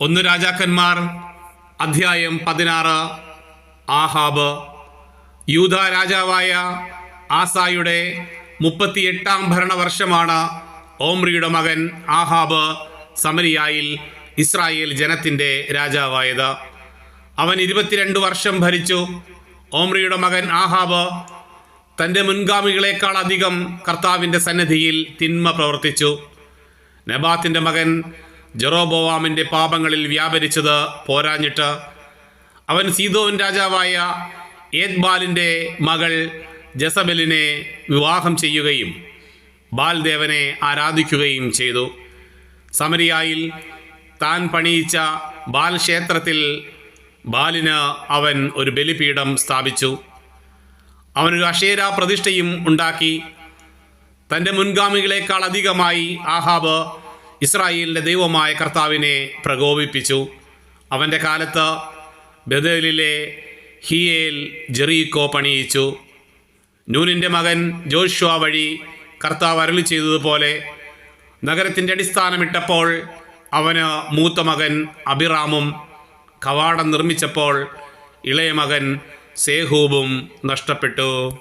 ഒന്ന് രാജാക്കന്മാർ അധ്യായം പതിനാറ് ആഹാബ്. യൂത രാജാവായ ആസായുടെ മുപ്പത്തിയെട്ടാം ഭരണവർഷമാണ് ഓമ്രിയുടെ മകൻ ആഹാബ് സമരിയായിൽ ഇസ്രായേൽ ജനത്തിന്റെ രാജാവായത്. അവൻ ഇരുപത്തിരണ്ട് വർഷം ഭരിച്ചു. ഓമ്രിയുടെ മകൻ ആഹാബ് തന്റെ മുൻഗാമികളെക്കാൾ അധികം കർത്താവിന്റെ സന്നിധിയിൽ തിന്മ പ്രവർത്തിച്ചു. നബാത്തിന്റെ മകൻ ജെറോബോവാമിന്റെ പാപങ്ങളിൽ വ്യാപരിച്ചത് പോരാഞ്ഞിട്ട് അവൻ സീതോൻ രാജാവായ ഏത്ബാലിന്റെ മകൾ ജസബലിനെ വിവാഹം ചെയ്യുകയും ബാൽദേവനെ ആരാധിക്കുകയും ചെയ്തു. സമരിയായിൽ താൻ പണിയിച്ച ബാൽ ക്ഷേത്രത്തിൽ ബാലിന് അവൻ ഒരു ബലിപീഠം സ്ഥാപിച്ചു. അവനൊരു അഷേരാ പ്രതിഷ്ഠയും ഉണ്ടാക്കി. തന്റെ മുൻഗാമികളെക്കാൾ അധികമായി ആഹാബ് ഇസ്രായേലിന്റെ ദൈവമായ കർത്താവിനെ പ്രകോപിപ്പിച്ചു. അവന്റെ കാലത്ത് ബദലിലെ ഹിയേൽ ജെറീക്കോ പണിയിച്ചു. നൂനിന്റെ മകൻ ജോഷ്വ വഴി കർത്താവ് അരളി ചെയ്തതുപോലെ നഗരത്തിന്റെ അടിസ്ഥാനമിട്ടപ്പോൾ അവന് മൂത്ത മകൻ അബിറാമും കവാടം നിർമ്മിച്ചപ്പോൾ ഇളയ മകൻ സേഹൂബും നഷ്ടപ്പെട്ടു.